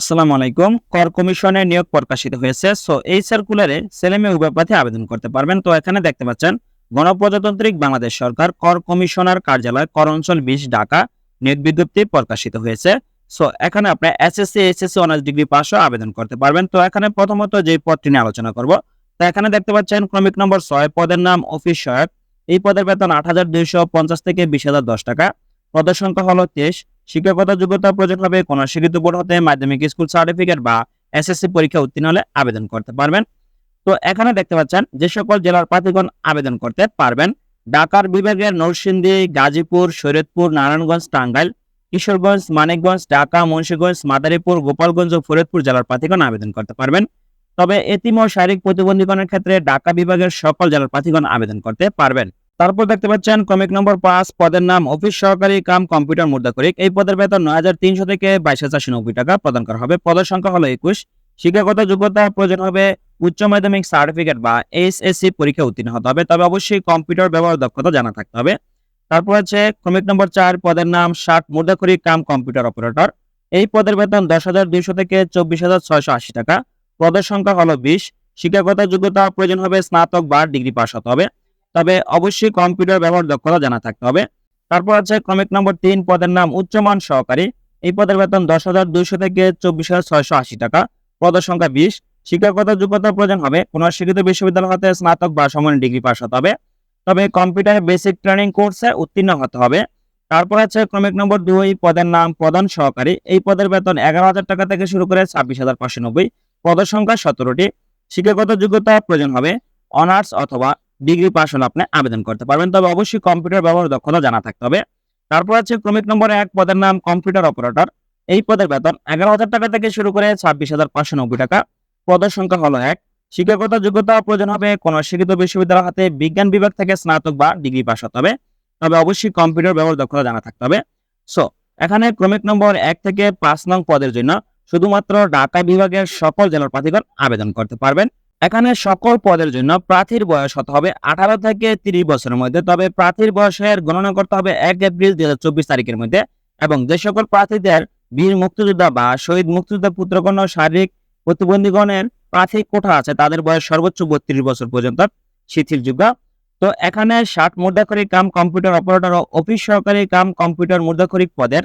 আসসালামু আলাইকুম। কর কমিশনের নিয়োগ প্রকাশিত হয়েছে। সো এই সার্কুলারে ছেলে মেয়ে উভয় আবেদন করতে পারবেন। তো এখানে দেখতে পাচ্ছেন, গণপ্রজাতান্ত্রিক বাংলাদেশ সরকার কর কমিশনার কার্যালয় কর অঞ্চল বিশ ঢাকা নিয়োগ বিজ্ঞপ্তি প্রকাশিত হয়েছে। সো এখানে আপনি এসএসসি এসএসসি অনার্স ডিগ্রি পাশও আবেদন করতে পারবেন। তো এখানে প্রথমত যে পদটি নিয়ে আলোচনা করব, তো এখানে দেখতে পাচ্ছেন, ক্রমিক নম্বর ছয়, পদের নাম অফিস সহায়ক। এই পদের বেতন আট হাজার দুইশো পঞ্চাশ থেকে বিশ হাজার দশ টাকা। পদের সংখ্যা হলো তেইশ। শিক্ষাগত যোগ্যতা প্রয়োজন হবে কোন স্বীকৃত বোর্ড হতে মাধ্যমিক স্কুল সার্টিফিকেট বা এসএসসি পরীক্ষা উত্তীর্ণ হলে আবেদন করতে পারবেন। তো এখানে দেখতে পাচ্ছেন যে সকল জেলার প্রার্থীগণ আবেদন করতে পারবেন। ঢাকার বিভাগের নরসিংদী, গাজীপুর শরীয়তপুর নারায়ণগঞ্জ, টাঙ্গাইল, কিশোরগঞ্জ, মানিকগঞ্জ, ঢাকা, মুন্সিগঞ্জ, মাদারীপুর, গোপালগঞ্জ ও ফরিদপুর জেলার প্রার্থীগণ আবেদন করতে পারবেন। তবে এতিম ও শারীরিক প্রতিবন্ধীগণের ক্ষেত্রে ঢাকা বিভাগের সকল জেলার প্রার্থীগণ আবেদন করতে পারবেন। তারপর দেখতে পাচ্ছেন ক্রমিক নম্বর পাঁচ, পদের নাম অফিস সহকারী কাম কম্পিউটার মুদ্রাকরিক এই পদের বেতন নয় হাজার তিনশো থেকে বাইশ হাজার নব্বই টাকা প্রদান করা হবে। পদের সংখ্যা হলো একুশ। শিক্ষাগত যোগ্যতা প্রয়োজন হবে উচ্চ মাধ্যমিক সার্টিফিকেট বা এইচএসসি পরীক্ষা উত্তীর্ণ হতে হবে। তবে অবশ্যই কম্পিউটার ব্যবহার দক্ষতা জানা থাকতে হবে। তারপর হচ্ছে ক্রমিক নম্বর চার, পদের নাম ষাট মুদ্রাকরিক কাম কম্পিউটার অপারেটর এই পদের বেতন দশ হাজার দুইশো থেকে চব্বিশ হাজার ছয়শো আশি টাকা। পদের সংখ্যা হলো বিশ। শিক্ষাগত যোগ্যতা প্রয়োজন হবে স্নাতক বা ডিগ্রি পাস হতে হবে। তবে অবশ্যই কম্পিউটার ব্যবহার দক্ষতা জানা থাকতে হবে। তারপর আছে ক্রমিক নম্বর তিন, পদের নাম উচ্চমান সহকারী। এই পদের বেতন দশ হাজার দুইশো থেকে চব্বিশ হাজার ছয়শো আশি টাকা। পদের সংখ্যা বিশ। শিক্ষাগত যোগ্যতা প্রয়োজন হবে। কোন শিক্ষিত বিশ্ববিদ্যালয় হতে স্নাতক বা সমান ডিগ্রি পাস হতে হবে। তবে কম্পিউটার বেসিক ট্রেনিং কোর্সে উত্তীর্ণ হতে হবে। তারপর আছে ক্রমিক নম্বর দুই, পদের নাম প্রধান সহকারী। এই পদের বেতন এগারো হাজার টাকা থেকে শুরু করে ছাব্বিশ হাজার পাঁচশো নব্বই। পদের সংখ্যা সতেরোটি। শিক্ষাগত যোগ্যতা প্রয়োজন হবে। অনার্স অথবা ডিগ্রি পাস হলে আপনি আবেদন করতে পারবেন। তবে অবশ্যই কম্পিউটার ব্যবহার দক্ষতা জানা থাকতে হবে। তারপর আছে ক্রমিক নম্বর এক পদের নাম কম্পিউটার অপারেটর এই পদের বেতন এগারো হাজার টাকা থেকে শুরু করে ছাব্বিশ হাজার পাঁচশো নব্বই টাকা। পদের সংখ্যা হলো এক। শিক্ষাগত যোগ্যতা প্রয়োজন হবে কোন শিক্ষিত বিশ্ববিদ্যালয় হাতে বিজ্ঞান বিভাগ থেকে স্নাতক বা ডিগ্রি পাস হতে হবে। তবে অবশ্যই কম্পিউটার ব্যবহার দক্ষতা জানা থাকতে হবে। সো এখানে ক্রমিক নম্বর এক থেকে পাঁচ নং পদের জন্য শুধুমাত্র ঢাকা বিভাগের সকল জেলার প্রার্থীগণ আবেদন করতে পারবেন। এখানে সকল পদের জন্য প্রার্থীর বয়স হতে হবে আঠারো থেকে তিরিশ বছরের মধ্যে। তবে প্রার্থীর বয়সের গণনা করতে হবে এক এপ্রিল দুই হাজার চব্বিশ তারিখের মধ্যে এবং যে সকল প্রার্থীদের বীর মুক্তিযোদ্ধা বা শহীদ মুক্তিযোদ্ধা পুত্রকন্য শারীরিক প্রতিবন্ধীগণের প্রার্থী কোঠা আছে, তাদের বয়স সর্বোচ্চ বত্রিশ বছর পর্যন্ত শিথিলযোগ্য তো এখানে ষাট মুদ্রাকরী কাম কম্পিউটার অপারেটর ও অফিস সহকারী কাম কম্পিউটার মুদ্রাকরী পদের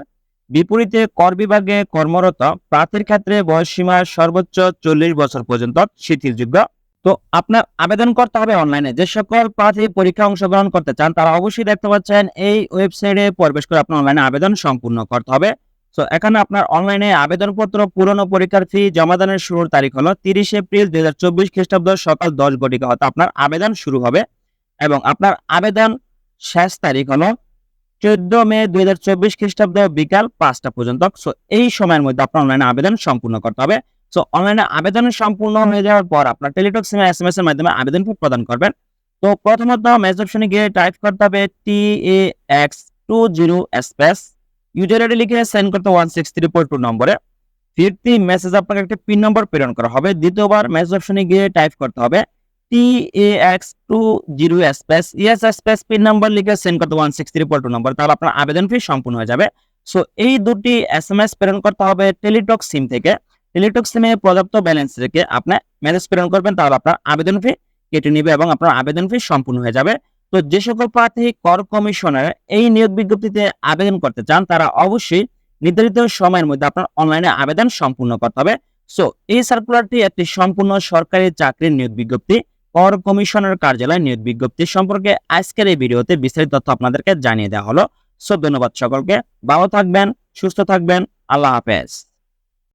বিপরীতে কর বিভাগে কর্মরত প্রার্থীর ক্ষেত্রে বয়স সীমা সর্বোচ্চ চল্লিশ বছর পর্যন্ত শিথিলযোগ্য তো আপনার আবেদন করতে হবে অনলাইনে যে সকল প্রার্থী পরীক্ষা অংশগ্রহণ করতে চান, তারা অবশ্যই দেখতে পাচ্ছেন এই ওয়েবসাইটে প্রবেশ করে আপনার অনলাইনে আবেদন সম্পূর্ণ করতে হবে। তো এখানে আপনার অনলাইনে আবেদনপত্র, পুরনো পরীক্ষার ফি জমাদানের শুরুর তারিখ হলো তিরিশ এপ্রিল দুই হাজার চব্বিশ খ্রিস্টাব্দ সকাল দশ ঘটিকা হতে আপনার আবেদন শুরু হবে এবং আপনার আবেদন শেষ তারিখ হলো চোদ্দ মে দুই হাজার চব্বিশ খ্রিস্টাব্দ, বিকাল পাঁচটা পর্যন্ত। সো এই সময়ের মধ্যে আপনার অনলাইনে আবেদন সম্পূর্ণ করতে হবে। সো অনলাইনে আবেদন সম্পূর্ণ হয়ে যাওয়ার পর আপনার টেলিটক সিমে এস এম এস এর মাধ্যমে আবেদন প্রদান করবেন। তো, প্রথমত মেজ অপশনে গিয়ে টাইপ করতে হবে T A X two zero space user ID লিখে সেন্ড করতে one six three four two নম্বরে। ফিরতি মেসেজ আপনাকে একটা পিন নম্বর প্রেরণ করা হবে। দ্বিতীয়বার মেসেজ অপশনে গিয়ে টাইপ করতে হবে T A X two zero space S pin number লিখে সেন্ড করতে one six three four two number তাহলে আপনার আবেদন ফি সম্পূর্ণ হয়ে যাবে। এই দুটি এস এম এস প্রেরণ করতে হবে সিম থেকে। পর্যাপ্ত ব্যালেন্স আপনি প্রেরণ করবেন আপনার আবেদন ফি কেটে নিবে এবং আপনার আবেদন ফি সম্পূর্ণ হয়ে যাবে। তো, যে সকল প্রার্থী কর কমিশনের এই নিয়োগ বিজ্ঞপ্তিতে আবেদন করতে চান, তারা অবশ্যই নির্ধারিত সময়ের মধ্যে আপনার অনলাইনে আবেদন সম্পূর্ণ করতে হবে। সো এই সার্কুলারটি একটি সম্পূর্ণ সরকারি চাকরির নিয়োগ বিজ্ঞপ্তি। কর কমিশনের কার্যালয় নিয়োগ বিজ্ঞপ্তি সম্পর্কে আজকের এই ভিডিওতে বিস্তারিত তথ্য আপনাদেরকে জানিয়ে দেওয়া হলো। সব ধন্যবাদ সকলকে। ভালো থাকবেন, সুস্থ থাকবেন। আল্লাহ হাফেজ।